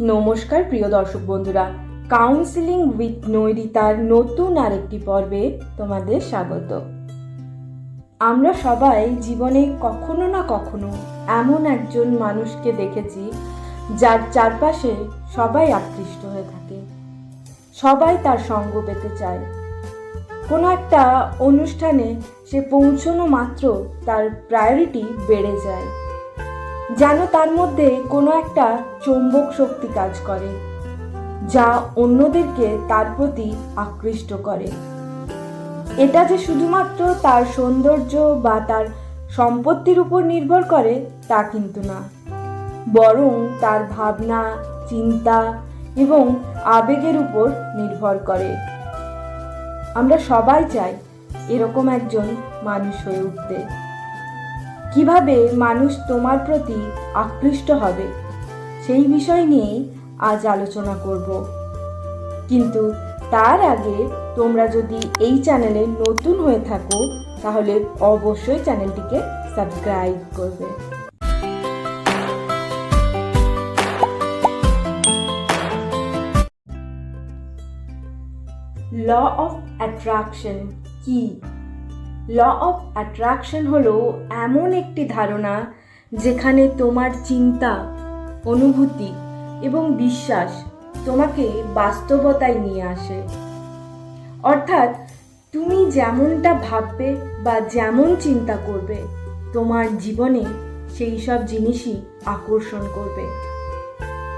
নমস্কার প্রিয় দর্শক বন্ধুরা। কাউন্সিলিং উইথ নৈরিতার নতুন আরেকটি পর্বে তোমাদের স্বাগত। আমরা সবাই জীবনে কখনো না কখনো এমন একজন মানুষকে দেখেছি, যার চারপাশে সবাই আকৃষ্ট হয়ে থাকে। সবাই তার সঙ্গ পেতে চায়। কোনো একটা অনুষ্ঠানে সে পৌঁছনো মাত্র তার প্রায়োরিটি বেড়ে যায়। যেন তার মধ্যে কোনো একটা চৌম্বক শক্তি কাজ করে, যা অন্যদেরকে তার প্রতি আকৃষ্ট করে। এটা যে শুধুমাত্র তার সৌন্দর্য বা তার সম্পত্তির উপর নির্ভর করে, তা কিন্তু না। বরং তার ভাবনা, চিন্তা এবং আবেগের উপর নির্ভর করে। আমরা সবাই চাই এরকম একজন মানুষ হয়ে উঠতে। কীভাবে মানুষ তোমার প্রতি আকৃষ্ট হবে? সেই বিষয় নিয়েই আজ আলোচনা করব। কিন্তু তার আগে তোমরা যদি এই চ্যানেলে নতুন হয়ে থাকো, তাহলে অবশ্যই চ্যানেলটিকে সাবস্ক্রাইব করবে। ল অফ অ্যাট্রাকশন কি? ল অফ অ্যাট্রাকশন হলো এমন একটি ধারণা যেখানে তোমার চিন্তা, অনুভূতি এবং বিশ্বাস তোমাকে বাস্তবতায় নিয়ে আসে। অর্থাৎ তুমি যেমনটা ভাববে বা যেমন চিন্তা করবে, তোমার জীবনে সেই সব জিনিসই আকর্ষণ করবে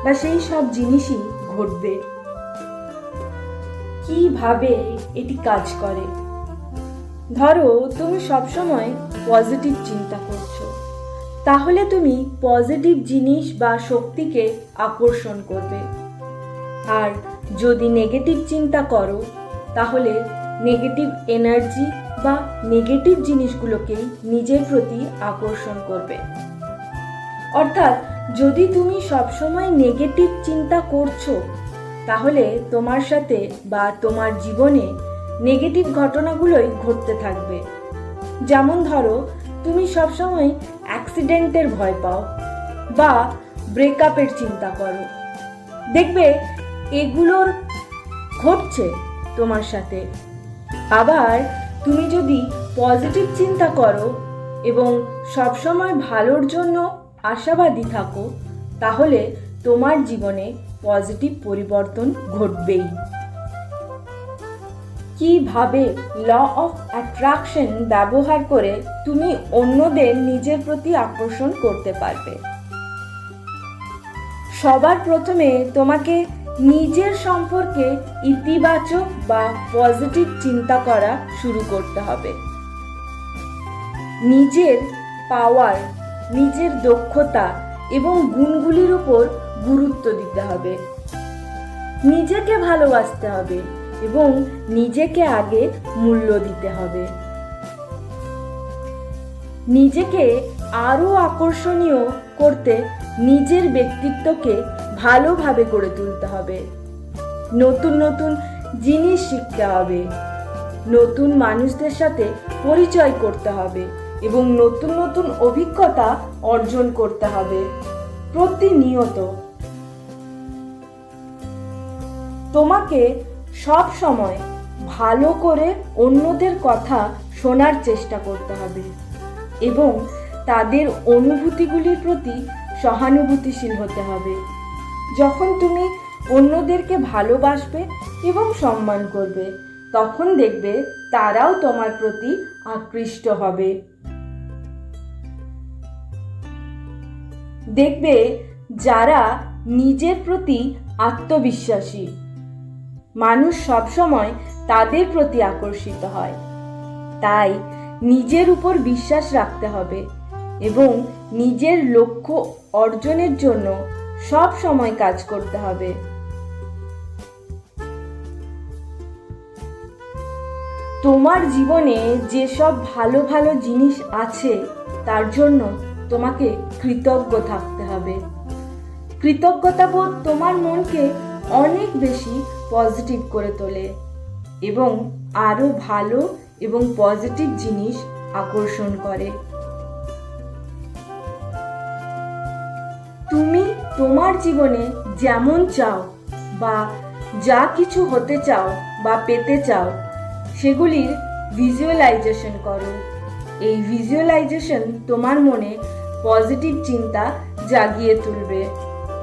বা সেই সব জিনিসই ঘটবে। কীভাবে এটি কাজ করে? ধরো, তুমি সবসময় পজিটিভ চিন্তা করছ। তাহলে তুমি পজিটিভ জিনিস বা শক্তিকে আকর্ষণ করবে। আর যদি নেগেটিভ চিন্তা করো, তাহলে নেগেটিভ এনার্জি বা নেগেটিভ জিনিসগুলোকেই নিজের প্রতি আকর্ষণ করবে। অর্থাৎ, যদি তুমি সবসময় নেগেটিভ চিন্তা করছ, তাহলে তোমার সাথে বা তোমার জীবনে নেগেটিভ ঘটনাগুলোই ঘটতে থাকবে। যেমন ধরো, তুমি সবসময় অ্যাক্সিডেন্টের ভয় পাও বা ব্রেকআপের চিন্তা করো। দেখবে, এগুলোর ঘটছে তোমার সাথে। আবার তুমি যদি পজিটিভ চিন্তা করো এবং সবসময় ভালোর জন্য আশাবাদী থাকো, তাহলে তোমার জীবনে পজিটিভ পরিবর্তন ঘটবেই। কীভাবে ল অফ অ্যাট্রাকশন ব্যবহার করে তুমি অন্যদের নিজের প্রতি আকর্ষণ করতে পারবে? সবার প্রথমে তোমাকে নিজের সম্পর্কে ইতিবাচক বা পজিটিভ চিন্তা করা শুরু করতে হবে। নিজের পাওয়ার নিজের দক্ষতা এবং গুণগুলির উপর গুরুত্ব দিতে হবে। নিজেকে ভালোবাসতে হবে। এবং নিজেকে আগে মূল্য দিতে হবে। নিজেকে আরও আকর্ষণীয় করতে নিজের ব্যক্তিত্বকে ভালোভাবে গড়ে তুলতে হবে। নতুন নতুন জিনিস শিখতে হবে। নতুন মানুষদের সাথে পরিচয় করতে হবে এবং নতুন নতুন অভিজ্ঞতা অর্জন করতে হবে প্রতিনিয়ত। তোমাকে সব সময় ভালো করে অন্যদের কথা শোনার চেষ্টা করতে হবে এবং তাদের অনুভূতিগুলির প্রতি সহানুভূতিশীল হতে হবে। যখন তুমি অন্যদেরকে ভালোবাসবে এবং সম্মান করবে, তখন দেখবে তারাও তোমার প্রতি আকৃষ্ট হবে। দেখবে যারা নিজের প্রতি আত্মবিশ্বাসী। মানুষ সবসময় তাদের প্রতি আকর্ষিত হয়। তাই নিজের উপর বিশ্বাস রাখতে হবে এবং নিজের লক্ষ্য অর্জনের জন্য সব সময় কাজ করতে হবে। তোমার জীবনে যেসব ভালো ভালো জিনিস আছে, তার জন্য তোমাকে কৃতজ্ঞ থাকতে হবে। কৃতজ্ঞতাবোধ তোমার মনকে অনেক বেশি পজিটিভ করে তোলে এবং আরও ভালো এবং পজিটিভ জিনিস আকর্ষণ করে। তুমি তোমার জীবনে যেমন চাও বা যা কিছু হতে চাও বা পেতে চাও, সেগুলির ভিজুয়ালাইজেশন করো। এই ভিজুয়ালাইজেশন তোমার মনে পজিটিভ চিন্তা জাগিয়ে তুলবে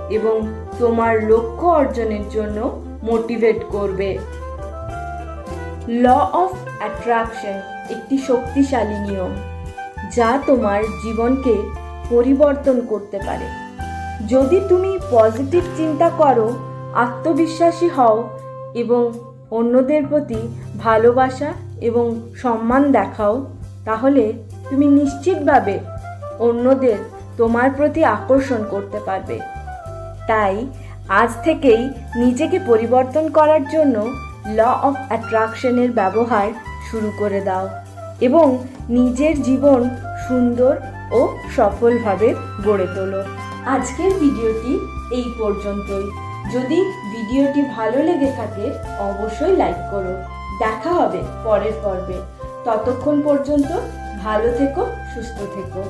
এবং তোমার লক্ষ্য অর্জনের জন্য মোটিভেট করবে। ল অফ অ্যাট্রাকশন একটি শক্তিশালী নিয়ম, যা তোমার জীবনকে পরিবর্তন করতে পারে। যদি তুমি পজিটিভ চিন্তা করো, আত্মবিশ্বাসী হও এবং অন্যদের প্রতি ভালোবাসা এবং সম্মান দেখাও, তাহলে তুমি নিশ্চিতভাবে অন্যদের তোমার প্রতি আকর্ষণ করতে পারবে। তাই আজ থেকেই নিজেকে পরিবর্তন করার জন্য ল অফ অ্যাট্রাকশনের ব্যবহার শুরু করে দাও এবং নিজের জীবন সুন্দর ও সফলভাবে গড়ে তোলো। আজকের ভিডিওটি এই পর্যন্তই। যদি ভিডিওটি ভালো লেগে থাকে, অবশ্যই লাইক করো। দেখা হবে পরের পর্বে। ততক্ষণ পর্যন্ত ভালো থেকো, সুস্থ থেকো।